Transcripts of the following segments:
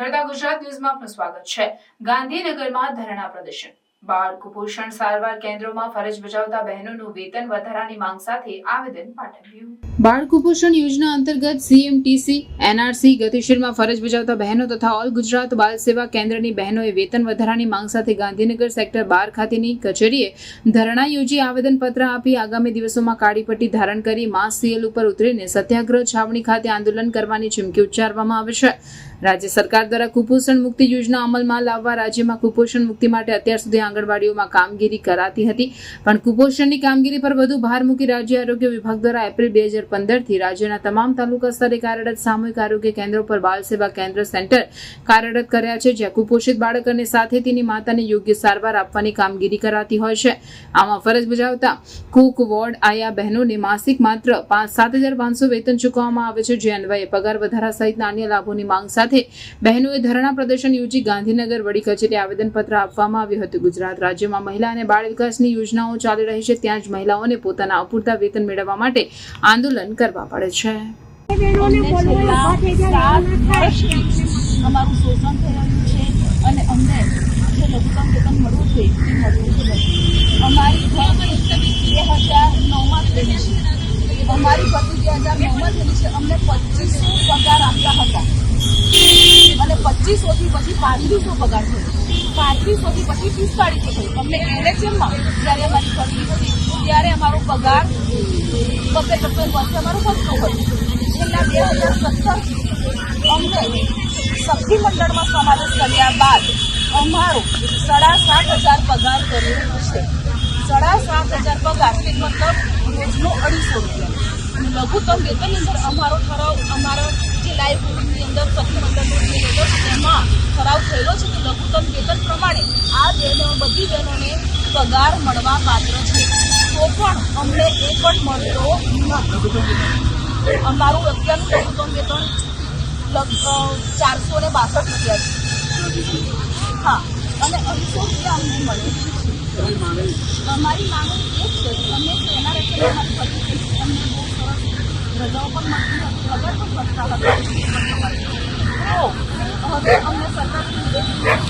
નિખરતા ગુજરાત ન્યૂઝમાં આપનું સ્વાગત છે. ગાંધીનગરમાં ધરણા પ્રદર્શન. બાળ કુપોષણ સારવાર કેન્દ્રોમાં ફરજ બજાવતા બહેનોનું વેતન વધારાની માંગ સાથે આવેદન પાઠવ્યું. બાળ કુપોષણ યોજના અંતર્ગત સીએમટીસી એનઆરસી ગતિશીલમાં ફરજ બજાવતા બહેનો તથા ઓલ ગુજરાત બાળ સેવા કેન્દ્રની બહેનોએ વેતન વધારાની માંગ સાથે ગાંધીનગર સેક્ટર બાર ખાતેની કચેરીએ ધરણા યોજી આવેદનપત્ર આપી આગામી દિવસોમાં કાળી પટ્ટી ધારણ કરી માસ સીએલ ઉપર ઉતરીને સત્યાગ્રહ છાવણી ખાતે આંદોલન કરવાની ચીમકી ઉચ્ચારવામાં આવે છે. રાજ્ય સરકાર દ્વારા કુપોષણ મુક્તિ યોજના અમલમાં લાવવા રાજ્યમાં કુપોષણ મુક્તિ માટે અત્યાર સુધી આંગણવાડીઓમાં કામગીરી કરાતી હતી. પણ કુપોષણની કામગીરી પર વધુ ભાર મૂકી રાજ્ય આરોગ્ય વિભાગ દ્વારા એપ્રિલ બે હજાર પંદરથી રાજ્યના તમામ તાલુકા સ્તરે કાર્યરત સામૂહિક આરોગ્ય કેન્દ્રો પર બાળ સેવા કેન્દ્ર સેન્ટર કાર્યરત કર્યા છે, જ્યાં કુપોષિત બાળક અને સાથે તેની માતાને યોગ્ય સારવાર આપવાની કામગીરી કરાતી હોય છે. આમાં ફરજ બજાવતા કુક, વોર્ડ, આયા બહેનોને માસિક માત્ર પાંચ સાત હજાર પાંચસો વેતન ચૂકવવામાં આવે છે. જે અન્વયે પગાર વધારા સહિતના અન્ય લાભોની માંગ સાથે બહેનોએ ધરણા પ્રદર્શન યોજી ગાંધીનગર વડી કચેરી આવેદનપત્ર આપવામાં આવ્યું હતું. ગુજરાત રાજ્યમાં મહિલા અને બાળ વિકાસની યોજનાઓ ચાલી રહી છે, ત્યાં જ મહિલાઓને પોતાના અપૂરતા વેતન મેળવવા માટે આંદોલન કરવા પડે છે. અમારું પચીસો પગાર આપતા હતા. પચીસોથી પછી પાંત્રીસો પગાર થયો. પાંત્રીસોથી પછી પિસ્તાળીસો થયો અમને એલએચએમમાં જ્યારે અમારી ફરતી હતી, ત્યારે અમારો પગાર બબે બબ્બે વર્ષ અમારો વધતો હતો. છેલ્લા બે હજાર સત્તર અમને શક્તિ મંડળમાં સમાવેશ કર્યા બાદ અમારો સાડા સાત હજાર પગાર કર્યો છે સાડા સાત હજાર પગાર એટલે મતલબ રોજનો અઢીસો રૂપિયા. લઘુત્તમ વેતનની અંદર અમારો ઠરાવ, અમારા જે લાઈવની અંદર શક્તિ મંડળનો લેટર છે તેમાં ઠરાવ થયેલો છે કે લઘુત્તમ વેતન પ્રમાણે બહેનોને પગાર મળવા પાત્ર છે. તો પણ અમને એ પણ મળતો નથી. અમારું અત્યારનું લઘુત્તમ વેતન ચારસો ને બાસઠ રૂપિયા છે. હા, અને અઢીસો રૂપિયા અમને મળે અમારી માંગણી એ છે કે અમારી પતિ છે અમને બહુ સરસ રજાઓ પણ મળતી હતી પણ વધતા હતા તો હવે અમને સરકાર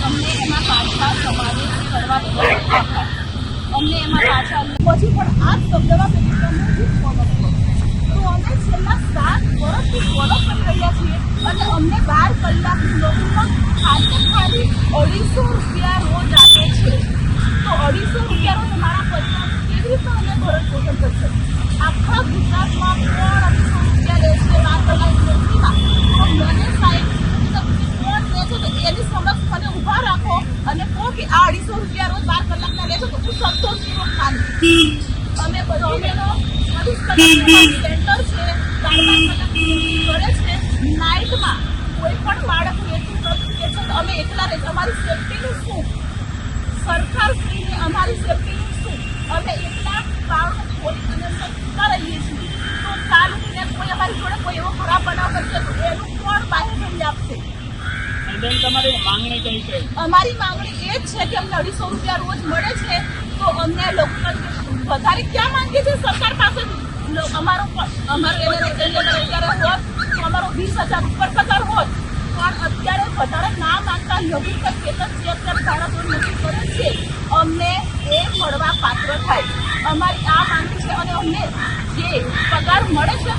અમને એમાં પાછા સમાવેશ કરવાની જરૂર છે. અમને એમાં પાછા પછી પણ આ શબ્દમાં અમને તો અમે છેલ્લા સાત વર્ષથી ફોલો કરી રહ્યા છીએ અને અમને બાર કલાકની નોકરીમાં ખાલી ખાલી અઢીસો રૂપિયા રોજ આપે છે. તો અઢીસો રૂપિયા અમારા પરિવાર કેવી રીતે અમે ભરણ પોષણ કરશે? આખા ગુજરાતમાં કોણ અઢીસો રૂપિયા લે બાર કલાકની નોકરીમાં તો મને સાહેબ કોણ લે છે તો એની સમક્ષ મને ઊભા રાખો અને કહો કે આ અઢીસો રૂપિયા રોજ બાર કલાકના લે છો તો હું સંતોષપૂર્વક માનું અમે બધો અમેનો ચોવીસ સેન્ટર છે. નાઇટમાં કોઈ પણ બાળક એટલું કે છે તો અમે એકલા રહે અમારી સેફટીનું શું? સરકાર શ્રીને અમારી સેફટીનું શું? અમે એકલા બાળકો ખોલી અને રહીએ છીએ. તો ઉઠીને કોઈ અમારી જોડે કોઈ એવો ખરાબ બનાવ કરશે તો એનું કોણ આપશે? તમારી માંગણી કઈ અમારી માંગણી એ જ છે કે અમને અઢીસો રૂપિયા રોજ મળે છે. તો અમને લોકો વધારે ક્યાં માંગીએ છીએ સરકાર પાસે અમારો અમારો અત્યારે હોત તો અમારો વીસ હજાર ઉપર પગાર હોત પણ અત્યારે વધારે ના માંગતા લઘુત્તમ વેતન જે અત્યારે બાળકો નક્કી કરે છે અમને એ મળવા પાત્ર થાય. અમારી આ માંગણી છે અને અમને જે પગાર મળે છે